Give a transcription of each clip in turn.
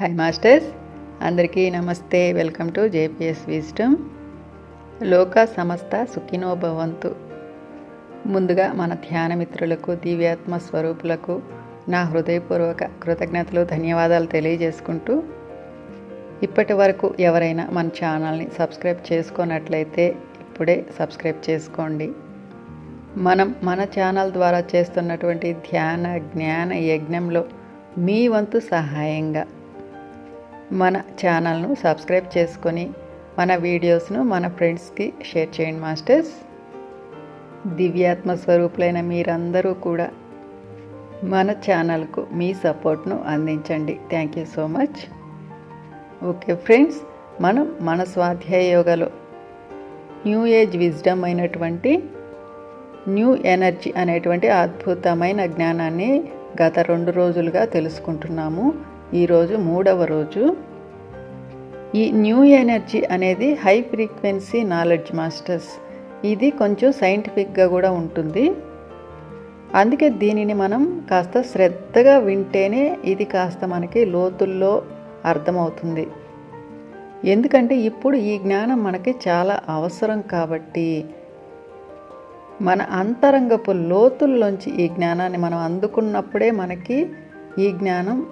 Hi masters అందరికీ నమస్తే. Welcome to JPS wisdom లోక సమస్త సుఖినో భవంతు ముందుగా మన ధ్యాన మిత్రులకు దివ్యాత్మ స్వరూపులకు నా హృదయపూర్వక కృతజ్ఞతలు ధన్యవాదాలు తెలియజేసుకుంటూ ఇప్పటి వరకు ఎవరైనా మన ఛానల్ని సబ్స్క్రైబ్ చేసుకున్నట్లయితే ఇప్పుడే సబ్స్క్రైబ్ చేసుకోండి. మనం మన ఛానల్ ద్వారా చేస్తున్నటువంటి ధ్యాన జ్ఞాన యజ్ఞంలో మీ వంతు సహాయంగా మన ఛానల్ను సబ్స్క్రైబ్ చేసుకొని మన వీడియోస్ను మన ఫ్రెండ్స్కి షేర్ చేయండి మాస్టర్స్. దివ్యాత్మ స్వరూపులైన మీరందరూ కూడా మన ఛానల్కు మీ సపోర్ట్ను అందించండి. Thank you so much okay friends మనం మన స్వాధ్యాయ యోగలో న్యూ ఏజ్ విజ్డమ్ అయినటువంటి న్యూ ఎనర్జీ అనేటువంటి అద్భుతమైన జ్ఞానాన్ని గత రెండు రోజులుగా తెలుసుకుంటున్నాము. ఈరోజు మూడవ రోజు. ఈ న్యూ ఎనర్జీ అనేది హై ఫ్రీక్వెన్సీ నాలెడ్జ్ మాస్టర్స్. ఇది కొంచెం సైంటిఫిక్గా కూడా ఉంటుంది. అందుకే దీనిని మనం కాస్త శ్రద్ధగా వింటేనే ఇది కాస్త మనకి లోతుల్లో అర్థమవుతుంది. ఎందుకంటే ఇప్పుడు ఈ జ్ఞానం మనకి చాలా అవసరం కాబట్టి మన అంతరంగపు లోతుల్లోంచి ఈ జ్ఞానాన్ని మనం అందుకున్నప్పుడే మనకి ఈ జ్ఞానం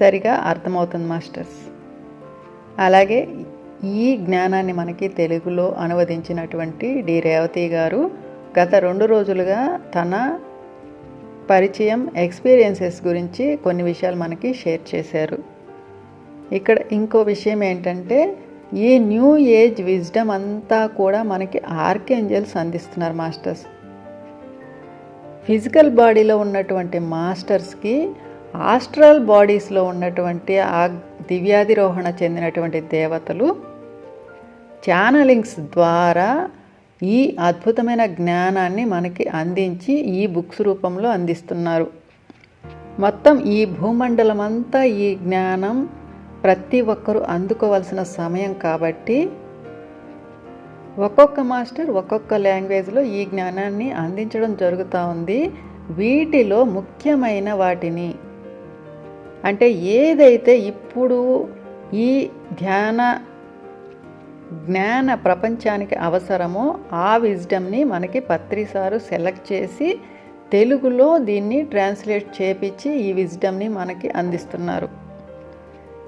సరిగా అర్థమవుతుంది మాస్టర్స్. అలాగే ఈ జ్ఞానాన్ని మనకి తెలుగులో అనువదించినటువంటి డి. రేవతి గారు గత రెండు రోజులుగా తన పరిచయం ఎక్స్పీరియన్సెస్ గురించి కొన్ని విషయాలు మనకి షేర్ చేశారు. ఇక్కడ ఇంకో విషయం ఏంటంటే ఈ న్యూ ఏజ్ విజ్డమ్ అంతా కూడా మనకి ఆర్కేంజల్స్ అందిస్తున్నారు మాస్టర్స్. ఫిజికల్ బాడీలో ఉన్నటువంటి మాస్టర్స్కి ఆస్ట్రల్ బాడీస్లో ఉన్నటువంటి ఆ దివ్యాధిరోహణ చెందినటువంటి దేవతలు ఛానలింగ్స్ ద్వారా ఈ అద్భుతమైన జ్ఞానాన్ని మనకి అందించి ఈ బుక్స్ రూపంలో అందిస్తున్నారు. మొత్తం ఈ భూమండలం అంతా ఈ జ్ఞానం ప్రతి ఒక్కరూ అందుకోవాల్సిన సమయం కాబట్టి ఒక్కొక్క మాస్టర్ ఒక్కొక్క లాంగ్వేజ్లో ఈ జ్ఞానాన్ని అందించడం జరుగుతూ ఉంది. వీటిలో ముఖ్యమైన వాటిని అంటే ఏదైతే ఇప్పుడు ఈ ధ్యాన జ్ఞాన ప్రపంచానికి అవసరమో ఆ విజ్డమ్ని మనకి పత్రిసారు సెలెక్ట్ చేసి తెలుగులో దీన్ని ట్రాన్స్లేట్ చేపించి ఈ విజ్డమ్ని మనకి అందిస్తున్నారు.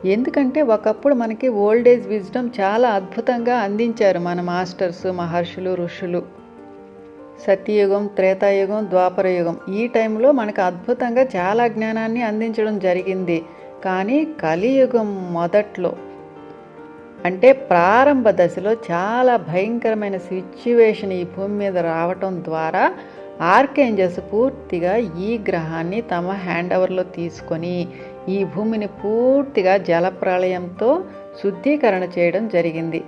ఎందుకంటే ఒకప్పుడు మనకి ఓల్డ్ ఏజ్ విజ్డమ్ చాలా అద్భుతంగా అందించారు మన మాస్టర్స్ మహర్షులు ఋషులు. సత్యయుగం త్రేతాయుగం ద్వాపరయుగం. ఈ టైంలో మనకు అద్భుతంగా చాలా జ్ఞానాన్ని అందించడం జరిగింది. కానీ కలియుగం మొదట్లో అంటే ప్రారంభ దశలో చాలా భయంకరమైన సిచ్యువేషన్ ఈ భూమి మీద రావటం ద్వారా ఆర్కేంజెస్ పూర్తిగా ఈ గ్రహాన్ని తమ హ్యాండ్ ఓవర్లో తీసుకొని ఈ భూమిని పూర్తిగా జలప్రళయంతో శుద్ధీకరణ చేయడం జరిగింది.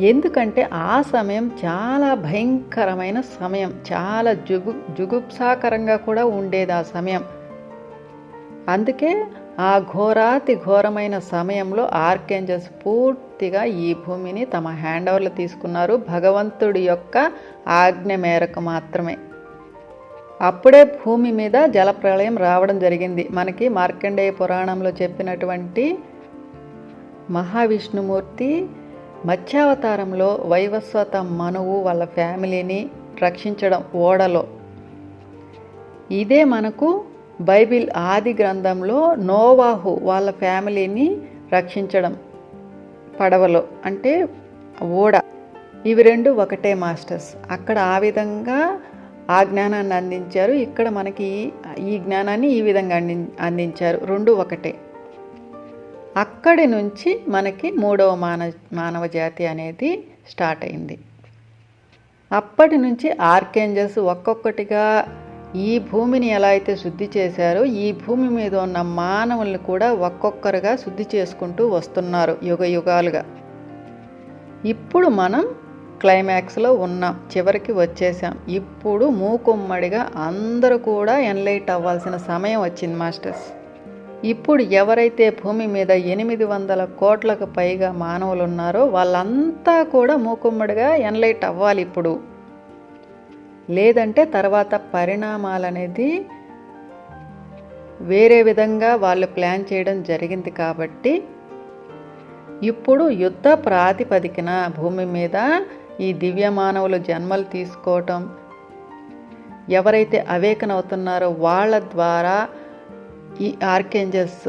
ఎందుకంటే ఆ సమయం చాలా భయంకరమైన సమయం చాలా జుగు జుగుప్సాకరంగా కూడా ఉండేది ఆ సమయం. అందుకే ఆ ఘోరాతి ఘోరమైన సమయంలో ఆర్కేంజల్స్ పూర్తిగా ఈ భూమిని తమ హ్యాండ్ ఓవర్లు తీసుకున్నారు భగవంతుడి యొక్క ఆజ్ఞ మేరకు మాత్రమే. అప్పుడే భూమి మీద జలప్రళయం రావడం జరిగింది. మనకి మార్కండేయ పురాణంలో చెప్పినటువంటి మహావిష్ణుమూర్తి మత్స్యావతారంలో వైవస్వత మనువు వాళ్ళ ఫ్యామిలీని రక్షించడం ఓడలో. ఇదే మనకు బైబిల్ ఆది గ్రంథంలో నోవాహు వాళ్ళ ఫ్యామిలీని రక్షించడం పడవలో అంటే ఓడ. ఇవి రెండు ఒకటే మాస్టర్స్. అక్కడ ఆ విధంగా ఆ జ్ఞానాన్ని అందించారు. ఇక్కడ మనకి ఈ జ్ఞానాన్ని ఈ విధంగా అంది అందించారు. రెండు ఒకటే. అక్కడి నుంచి మనకి మూడవ మానవ మానవ జాతి అనేది స్టార్ట్ అయింది. అప్పటి నుంచి ఆర్కేంజల్స్ ఒక్కొక్కటిగా ఈ భూమిని ఎలా అయితే శుద్ధి చేశారో ఈ భూమి మీద ఉన్న మానవుల్ని కూడా ఒక్కొక్కరుగా శుద్ధి చేసుకుంటూ వస్తున్నారు యుగ యుగాలుగా. ఇప్పుడు మనం క్లైమాక్స్లో ఉన్నాం చివరికి వచ్చేసాం. ఇప్పుడు మూకుమ్మడిగా అందరూ కూడా ఎన్లైట్ అవ్వాల్సిన సమయం వచ్చింది మాస్టర్స్. ఇప్పుడు ఎవరైతే భూమి మీద ఎనిమిది వందల కోట్లకు పైగా మానవులు ఉన్నారో వాళ్ళంతా కూడా మూకుమ్మడిగా ఎన్లైట్ అవ్వాలి ఇప్పుడు. లేదంటే తర్వాత పరిణామాలు అనేది వేరే విధంగా వాళ్ళు ప్లాన్ చేయడం జరిగింది కాబట్టి ఇప్పుడు యుద్ధ ప్రాతిపదికన భూమి మీద ఈ దివ్య మానవులు జన్మలు తీసుకోవటం ఎవరైతే అవేకనవుతున్నారో వాళ్ళ ద్వారా ఈ ఆర్కేంజల్స్.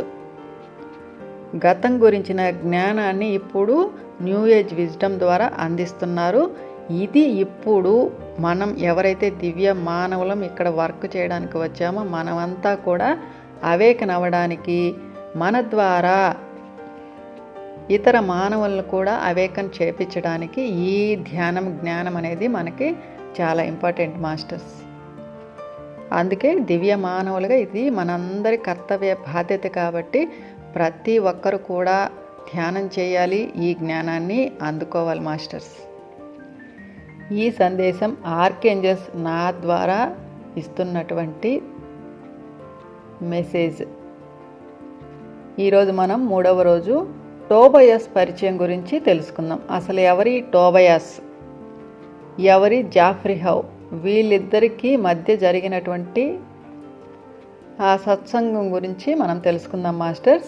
గతం గురించిన జ్ఞానాన్ని ఇప్పుడు న్యూ ఏజ్ విజ్డమ్ ద్వారా అందిస్తున్నారు. ఇది ఇప్పుడు మనం ఎవరైతే దివ్య మానవులం ఇక్కడ వర్క్ చేయడానికి వచ్చామో మనమంతా కూడా అవేకన్ అవ్వడానికి మన ద్వారా ఇతర మానవులను కూడా అవేకన్ చేపించడానికి ఈ ధ్యానం జ్ఞానం అనేది మనకి చాలా ఇంపార్టెంట్ మాస్టర్స్. అందుకే దివ్య మానవులుగా ఇది మనందరి కర్తవ్య బాధ్యత కాబట్టి ప్రతి ఒక్కరు కూడా ధ్యానం చేయాలి ఈ జ్ఞానాన్ని అందుకోవాలి మాస్టర్స్. ఈ సందేశం ఆర్కేంజల్స్ నా ద్వారా ఇస్తున్నటువంటి మెసేజ్. ఈరోజు మనం మూడవ రోజు టోబయాస్ పరిచయం గురించి తెలుసుకుందాం. అసలు ఎవరి టోబయాస్? ఎవరి జాఫ్రీ హౌ? వీళ్ళిద్దరికీ మధ్య జరిగినటువంటి ఆ సత్సంగం గురించి మనం తెలుసుకుందాం మాస్టర్స్.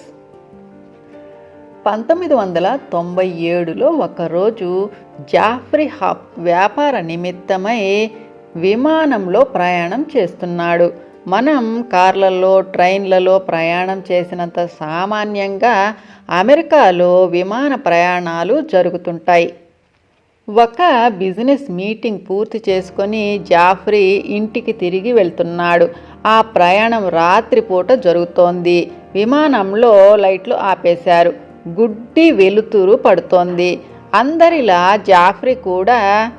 పంతొమ్మిది వందల తొంభై ఏడులో ఒకరోజు జాఫ్రీ హాప్ వ్యాపార నిమిత్తమై విమానంలో ప్రయాణం చేస్తున్నాడు. మనం కార్లలో ట్రైన్లలో ప్రయాణం చేసినంత సామాన్యంగా అమెరికాలో విమాన ప్రయాణాలు జరుగుతుంటాయి. ఒక బిజినెస్ మీటింగ్ పూర్తి చేసుకొని జాఫ్రీ ఇంటికి తిరిగి వెళ్తున్నాడు. ఆ ప్రయాణం రాత్రిపూట జరుగుతోంది. విమానంలో లైట్లు ఆపేశారు. గుడ్డి వెలుతురు పడుతోంది. అందరిలా జాఫ్రీ కూడా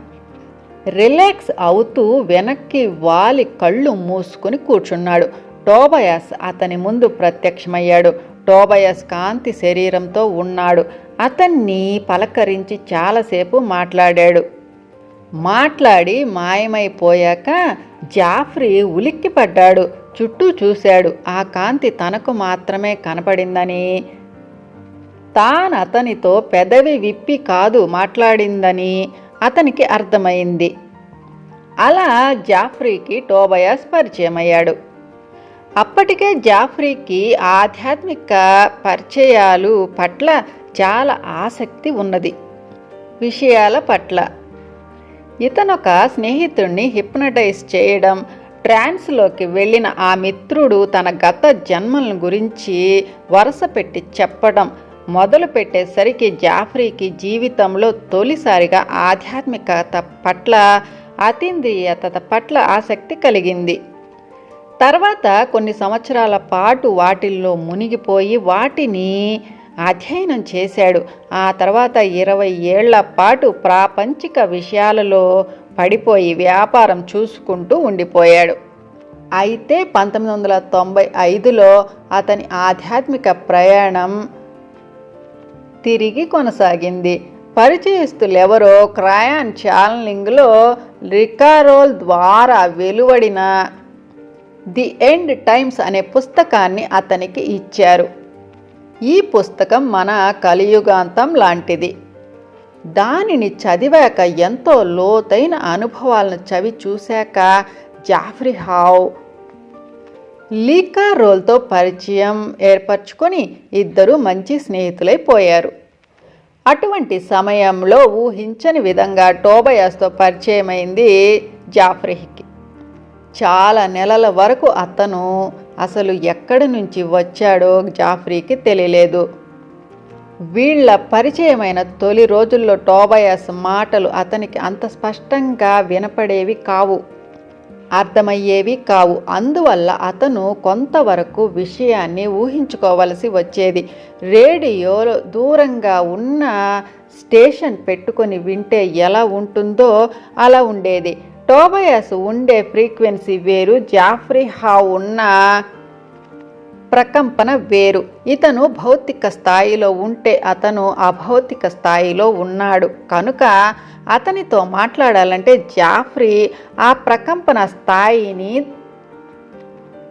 రిలాక్స్ అవుతూ వెనక్కి వాలి కళ్ళు మూసుకొని కూర్చున్నాడు. టోబయాస్ అతని ముందు ప్రత్యక్షమయ్యాడు. టోబయాస్ కాంతి శరీరంతో ఉన్నాడు. అతన్ని పలకరించి చాలాసేపు మాట్లాడాడు. మాట్లాడి మాయమైపోయాక జాఫ్రీ ఉలిక్కిపడ్డాడు. చుట్టూ చూశాడు. ఆ కాంతి తనకు మాత్రమే కనపడిందని. తాను అతనితో పెదవి విప్పి కాదు మాట్లాడిందని అతనికి అర్థమైంది. అలా జాఫ్రీకి టోబయాస్ పరిచయమయ్యాడు. అప్పటికే జాఫ్రీకి ఆధ్యాత్మిక పరిచయాలు పట్ల చాలా ఆసక్తి ఉన్నది. విషయాల పట్ల. ఇతనొక స్నేహితుడిని హిప్నటైజ్ చేయడం ట్రాన్స్లోకి వెళ్ళిన ఆ మిత్రుడు తన గత జన్మలను గురించి వరుస పెట్టి చెప్పడం మొదలు పెట్టేసరికి జాఫ్రీకి జీవితంలో తొలిసారిగా ఆధ్యాత్మికత పట్ల అతీంద్రియత పట్ల ఆసక్తి కలిగింది. తర్వాత కొన్ని సంవత్సరాల పాటు వాటిల్లో మునిగిపోయి వాటిని అధ్యయనం చేశాడు. ఆ తర్వాత ఇరవై ఏళ్ళ పాటు ప్రాపంచిక విషయాలలో పడిపోయి వ్యాపారం చూసుకుంటూ ఉండిపోయాడు. అయితే పంతొమ్మిది వందల తొంభై ఐదులో అతని ఆధ్యాత్మిక ప్రయాణం తిరిగి కొనసాగింది. పరిచయస్తులెవరో క్రయాన్ ఛానలింగ్లో రికారోల్ ద్వారా వెలువడిన ది ఎండ్ టైమ్స్ అనే పుస్తకాన్ని అతనికి ఇచ్చారు. ఈ పుస్తకం మన కలియుగాంతం లాంటిది. దానిని చదివాక ఎంతో లోతైన అనుభవాలను చవి చూశాక జాఫ్రీ హావ్ లీకా రోల్తో పరిచయం ఏర్పరచుకొని ఇద్దరు మంచి స్నేహితులైపోయారు అటువంటి సమయంలో ఊహించని విధంగా టోబయాస్తో పరిచయమైంది జాఫ్రీకి. చాలా నెలల వరకు అతను అసలు ఎక్కడి నుంచి వచ్చాడో జాఫ్రీకి తెలియలేదు. వీళ్ళ పరిచయమైన తొలి రోజుల్లో టోబయాస్ మాటలు అతనికి అంత స్పష్టంగా వినపడేవి కావు. అర్థమయ్యేవి కావు. అందువల్ల అతను కొంతవరకు విషయాన్ని ఊహించుకోవలసి వచ్చేది. రేడియోలో దూరంగా ఉన్న స్టేషన్ పెట్టుకొని వింటే ఎలా ఉంటుందో అలా ఉండేది. టోబయాస్ ఉండే ఫ్రీక్వెన్సీ వేరు జాఫ్రీ హా ఉన్న ప్రకంపన వేరు. ఇతను భౌతిక స్థాయిలో ఉంటే అతను అభౌతిక స్థాయిలో ఉన్నాడు. కనుక అతనితో మాట్లాడాలంటే జాఫ్రీ ఆ ప్రకంపన స్థాయిని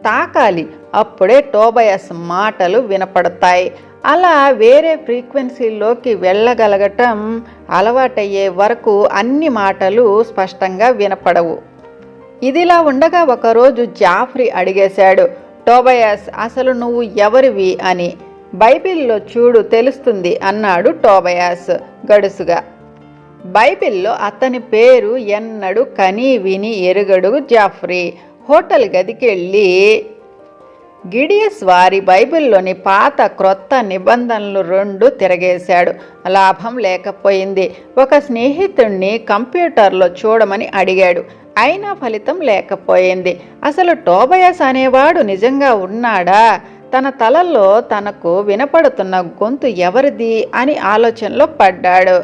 తాకాలి. అప్పుడే టోబయస్ మాటలు వినపడతాయి. అలా వేరే ఫ్రీక్వెన్సీలోకి వెళ్ళగలగటం అలవాటయ్యే వరకు అన్ని మాటలు స్పష్టంగా వినపడవు. ఇదిలా ఉండగా ఒకరోజు జాఫ్రీ అడిగేశాడు టోబయాస్ అసలు నువ్వు ఎవరివి అని. బైబిల్లో చూడు తెలుస్తుంది అన్నాడు టోబయాస్ గడుసుగా. బైబిల్లో అతని పేరు ఎన్నడు కని విని ఎరుగడు జాఫ్రీ. హోటల్ గదికెళ్ళి గిడియస్ వారి బైబిల్లోని పాత క్రొత్త నిబంధనలు రెండు తిరగేశాడు. లాభం లేకపోయింది. ఒక స్నేహితుణ్ణి కంప్యూటర్లో చూడమని అడిగాడు. అయినా ఫలితం లేకపోయింది. అసలు టోబయస్ అనేవాడు నిజంగా ఉన్నాడా? తన తలలో తనకు వినపడుతున్న గొంతు ఎవరిది అని ఆలోచనలో పడ్డాడు.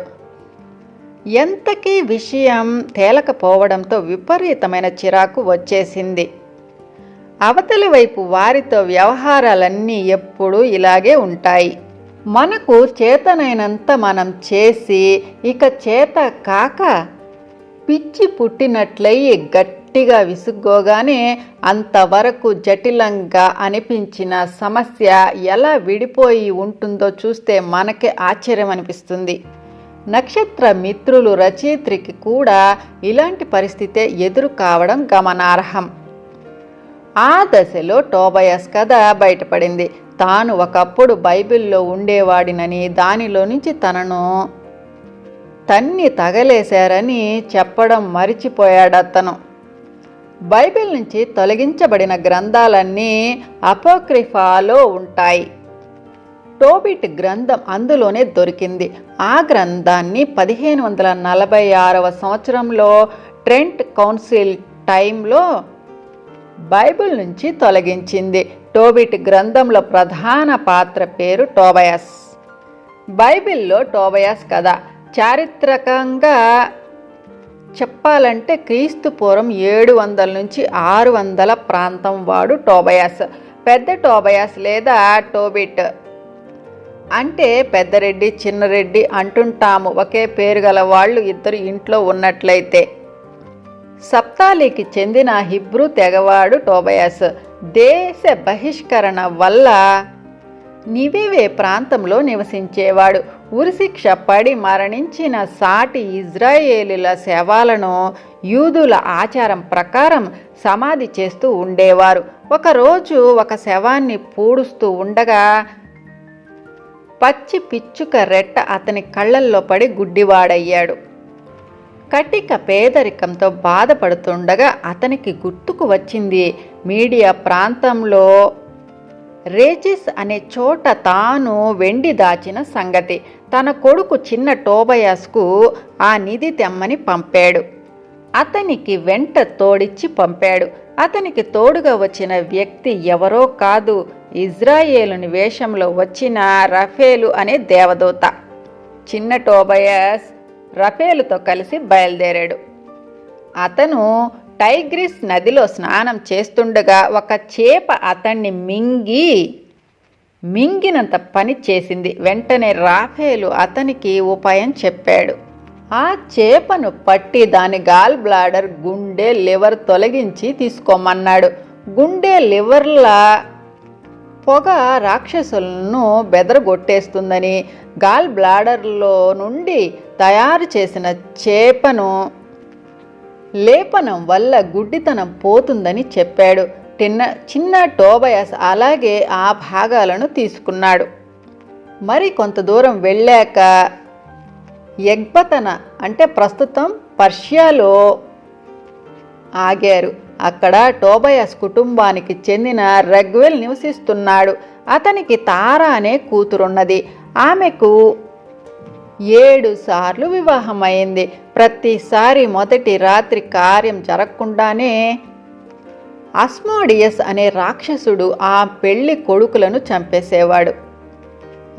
ఎంతకీ విషయం తేలకపోవడంతో విపరీతమైన చిరాకు వచ్చేసింది. అవతలి వైపు వారితో వ్యవహారాలన్నీ ఎప్పుడూ ఇలాగే ఉంటాయి. మనకు చేతనైనంత మనం చేసి ఇక చేత కాక పిచ్చి పుట్టినట్లయి గట్టిగా విసుగ్గోగానే అంతవరకు జటిలంగా అనిపించిన సమస్య ఎలా విడిపోయి ఉంటుందో చూస్తే మనకే ఆశ్చర్యం అనిపిస్తుంది. నక్షత్ర మిత్రులు రచయిత్రికి కూడా ఇలాంటి పరిస్థితే ఎదురు కావడం గమనార్హం. ఆ దశలో టోబయస్ కథ బయటపడింది. తాను ఒకప్పుడు బైబిల్లో ఉండేవాడినని దానిలో నుంచి తనను తన్ని తగలేశారని చెప్పడం మరిచిపోయాడతను. బైబిల్ నుంచి తొలగించబడిన గ్రంథాలన్నీ అపోక్రిఫాలో ఉంటాయి. టోబిట్ గ్రంథం అందులోనే దొరికింది. ఆ గ్రంథాన్ని పదిహేను వందల నలభై ఆరవ సంవత్సరంలో ట్రెంట్ కౌన్సిల్ టైంలో బైబిల్ నుంచి తొలగించింది. టోబిట్ గ్రంథంలో ప్రధాన పాత్ర పేరు టోబయాస్. బైబిల్లో టోబయాస్ కథ. చారిత్రకంగా చెప్పాలంటే క్రీస్తు పూర్వం ఏడు వందల నుంచి ఆరు వందల ప్రాంతం వాడు టోబయాస్. పెద్ద టోబయాస్ లేదా టోబిట్. అంటే పెద్దరెడ్డి చిన్నరెడ్డి అంటుంటాము. ఒకే పేరు గల వాళ్ళు ఇద్దరు ఇంట్లో ఉన్నట్లయితే. సప్తాలికి చెందిన హిబ్రూ తెగవాడు టోబయాస్. దేశ బహిష్కరణ వల్ల నివేవే ప్రాంతంలో నివసించేవాడు. ఉరిశిక్ష పడి మరణించిన సాటి ఇజ్రాయేలుల శవాలను యూదుల ఆచారం ప్రకారం సమాధి చేస్తూ ఉండేవారు. ఒకరోజు ఒక శవాన్ని పూడుస్తూ ఉండగా పచ్చి పిచ్చుక రెట్ట అతని కళ్ళల్లో పడి గుడ్డివాడయ్యాడు. కటిక పేదరికంతో బాధపడుతుండగా అతనికి గుర్తుకు వచ్చింది. మీడియా ప్రాంతంలో రేజిస్ అనే చోట తాను వెండి దాచిన సంగతి. తన కొడుకు చిన్న టోబయాస్కు ఆ నిధి తెమ్మని పంపాడు. అతనికి వెంట తోడిచ్చి పంపాడు. అతనికి తోడుగా వచ్చిన వ్యక్తి ఎవరో కాదు. ఇజ్రాయేలుని వేషంలో వచ్చిన రఫేలు అనే దేవదూత. చిన్న టోబయాస్ రఫేలుతో కలిసి బయలుదేరాడు. అతను టైగ్రిస్ నదిలో స్నానం చేస్తుండగా ఒక చేప అతన్ని మింగి మింగినంత పని చేసింది. వెంటనే రాఫేలు అతనికి ఉపాయం చెప్పాడు. ఆ చేపను పట్టి దాని గాల్ బ్లాడర్ గుండె లివర్ తొలగించి తీసుకోమన్నాడు. గుండె లివర్ల పొగ రాక్షసులను బెదరగొట్టేస్తుందని గాల్ బ్లాడర్లో నుండి తయారు చేసిన చేపను లేపనం వల్ల గుడ్డితనం పోతుందని చెప్పాడు. తిన్న చిన్న టోబయస్ అలాగే ఆ భాగాలను తీసుకున్నాడు. మరి కొంత దూరం వెళ్ళాక ఎగ్బతన అంటే ప్రస్తుతం పర్షియాలో ఆగారు. అక్కడ టోబయస్ కుటుంబానికి చెందిన రగ్వెల్ నివసిస్తున్నాడు. అతనికి తార అనే కూతురున్నది. ఆమెకు ఏడు సార్లు వివాహమైంది. ప్రతిసారి మొదటి రాత్రి కార్యం జరగకుండానే అస్మోడియస్ అనే రాక్షసుడు ఆ పెళ్ళి కొడుకులను చంపేసేవాడు.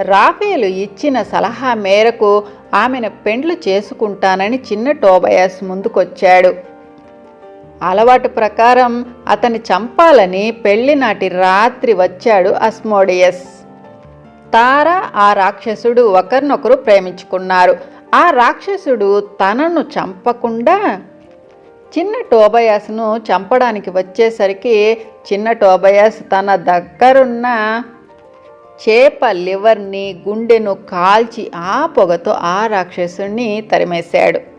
రాఫేలు ఇచ్చిన సలహా మేరకు ఆమెను పెండ్లు చేసుకుంటానని చిన్న టోబయాస్ ముందుకొచ్చాడు. అలవాటు ప్రకారం అతన్ని చంపాలని పెళ్ళి నాటి రాత్రి వచ్చాడు అస్మోడియస్. తార ఆ రాక్షసుడు ఒకరినొకరు ప్రేమించుకున్నారు. ఆ రాక్షసుడు తనను చంపకుండా చిన్న టోబయాస్ను చంపడానికి వచ్చేసరికి చిన్న టోబయాస్ తన దగ్గరున్న చేప లివర్ని గుండెను కాల్చి ఆ పొగతో ఆ రాక్షసుని తరిమేశాడు.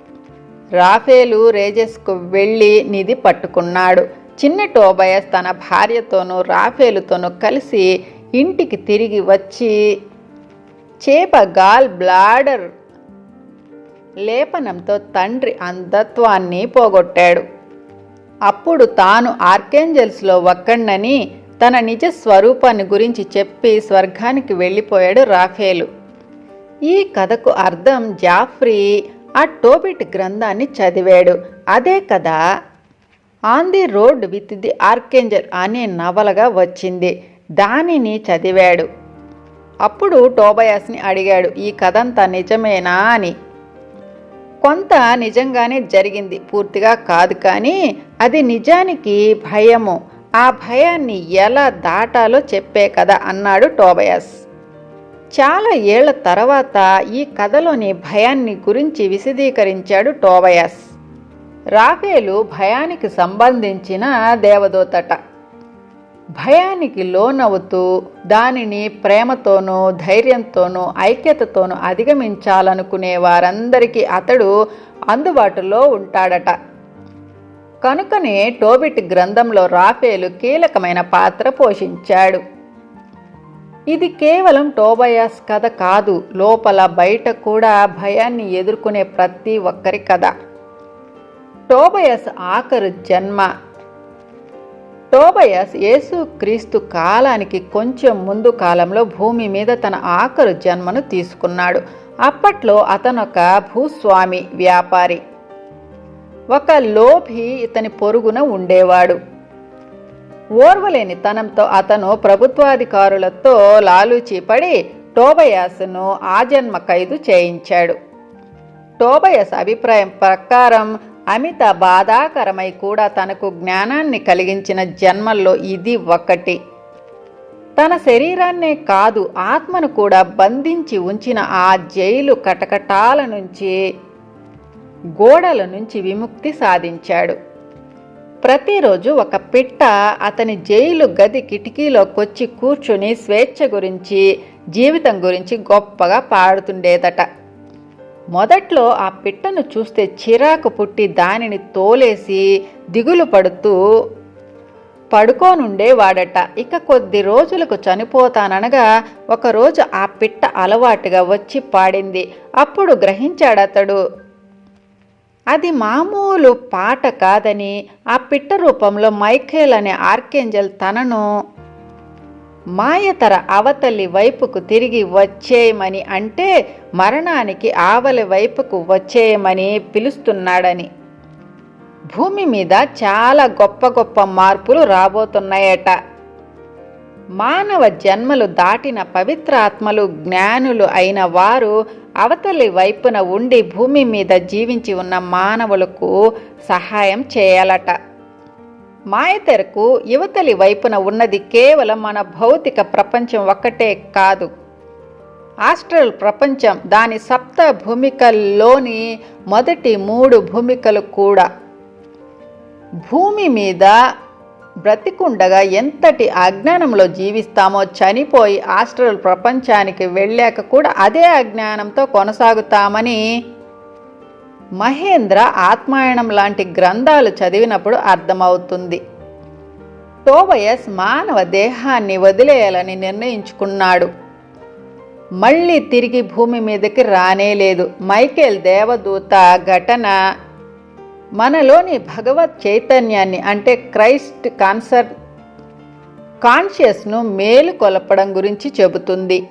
రాఫేలు రేజెస్కు వెళ్ళి నిధి పట్టుకున్నాడు. చిన్న టోబయస్ తన భార్యతోనూ రాఫేలుతోనూ కలిసి ఇంటికి తిరిగి వచ్చి చేప గాల్ బ్లాడర్ లేపనంతో తండ్రి అంధత్వాన్ని పోగొట్టాడు. అప్పుడు తాను ఆర్కేంజల్స్లో ఒక్కడినని తన నిజ స్వరూపాన్ని గురించి చెప్పి స్వర్గానికి వెళ్ళిపోయాడు రాఫేలు. ఈ కథకు అర్థం జాఫ్రీ ఆ టోబిట్ గ్రంథాన్ని చదివాడు. అదే కథ on the road with the archangel అనే నవలగా వచ్చింది. దానిని చదివాడు. అప్పుడు టోబయాస్ని అడిగాడు ఈ కథంతా నిజమేనా? అని. కొంత నిజంగానే జరిగింది. పూర్తిగా కాదు కానీ అది నిజానికి భయము. ఆ భయాన్ని ఎలా దాటాలో చెప్పే కదా అన్నాడు టోబయాస్. చాలా ఏళ్ళ తర్వాత ఈ కథలోని భయాన్ని గురించి విశదీకరించాడు టోబయాస్. రాఫేలు భయానికి సంబంధించిన దేవదూతట. భయానికి లోనవుతూ దానిని ప్రేమతోనూ ధైర్యంతోనూ ఐక్యతతోనూ అధిగమించాలనుకునే వారందరికీ అతడు అందుబాటులో ఉంటాడట. కనుకనే టోబిట్ గ్రంథంలో రాఫేలు కీలకమైన పాత్ర పోషించాడు. ఇది కేవలం టోబయాస్ కథ కాదు. లోపల బయట కూడా భయాన్ని ఎదుర్కొనే ప్రతి ఒక్కరి కథ. టోబయస్ ఆఖరు జన్మ. టోబయస్ యేసుక్రీస్తు కాలానికి కొంచెం ముందు కాలంలో భూమి మీద తన ఆఖరు జన్మను తీసుకున్నాడు. అప్పట్లో అతనొక భూస్వామి వ్యాపారి. ఒక లోభి ఇతని పొరుగున ఉండేవాడు. ఓర్వలేని తనంతో అతను ప్రభుత్వాధికారులతో లాలూచీపడి టోబయాస్ను ఆజన్మ ఖైదు చేయించాడు. టోబయస్ అభిప్రాయం ప్రకారం అమిత బాధాకరమై కూడా తనకు జ్ఞానాన్ని కలిగించిన జన్మల్లో ఇది ఒకటి. తన శరీరాన్నే కాదు ఆత్మను కూడా బంధించి ఉంచిన ఆ జైలు కటకటాల నుంచి గోడల నుంచి విముక్తి సాధించాడు. ప్రతిరోజు ఒక పిట్ట అతని జైలు గది కిటికీలోకొచ్చి కూర్చుని స్వేచ్ఛ గురించి జీవితం గురించి గొప్పగా పాడుతుండేదట. మొదట్లో ఆ పిట్టను చూస్తే చిరాకు పుట్టి దానిని తోలేసి దిగులు పడుతూ పడుకోనుండేవాడట. ఇక కొద్ది రోజులకు చనిపోతాననగా ఒకరోజు ఆ పిట్ట అలవాటుగా వచ్చి పాడింది. అప్పుడు గ్రహించాడతడు అది మామూలు పాట కాదని ఆ పిట్ట రూపంలో మైఖేల్ అనే ఆర్కేంజల్ తనను మాయతర అవతలి వైపుకు తిరిగి వచ్చేయమని అంటే మరణానికి ఆవలి వైపుకు వచ్చేయమని పిలుస్తున్నాడని. భూమి మీద చాలా గొప్ప గొప్ప మార్పులు రాబోతున్నాయట. మానవ జన్మలు దాటిన పవిత్రాత్మలు జ్ఞానులు అయిన వారు అవతలి వైపున ఉండి భూమి మీద జీవించి ఉన్న మానవులకు సహాయం చేయాలట. మాయతెరకు యువతలి వైపున ఉన్నది కేవలం మన భౌతిక ప్రపంచం ఒక్కటే కాదు. ఆస్ట్రల్ ప్రపంచం దాని సప్త భూమికల్లోని మొదటి మూడు భూమికలు కూడా. భూమి మీద బ్రతికుండగా ఎంతటి అజ్ఞానంలో జీవిస్తామో చనిపోయి ఆస్ట్రల్ ప్రపంచానికి వెళ్ళాక కూడా అదే అజ్ఞానంతో కొనసాగుతామని మహేంద్ర ఆత్మాయణం లాంటి గ్రంథాలు చదివినప్పుడు అర్థమవుతుంది. టోబయస్ మానవ దేహాన్ని వదిలేయాలని నిర్ణయించుకున్నాడు. మళ్ళీ తిరిగి భూమి మీదకి రానేలేదు. మైకేల్ దేవదూత ఘటన మనలోని భగవత్ చైతన్యాన్ని అంటే క్రైస్ట్ కాన్సర్ కాన్షియస్ను మేలు కొలపడం గురించి చెబుతుంది.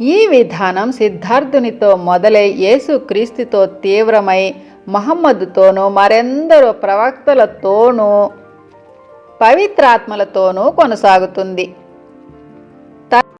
ఈ విధానం సిద్ధార్థునితో మొదలై యేసుక్రీస్తుతో తీవ్రమై మహమ్మదుతోనూ మరెందరో ప్రవక్తలతోనూ పవిత్రాత్మలతోనూ కొనసాగుతుంది.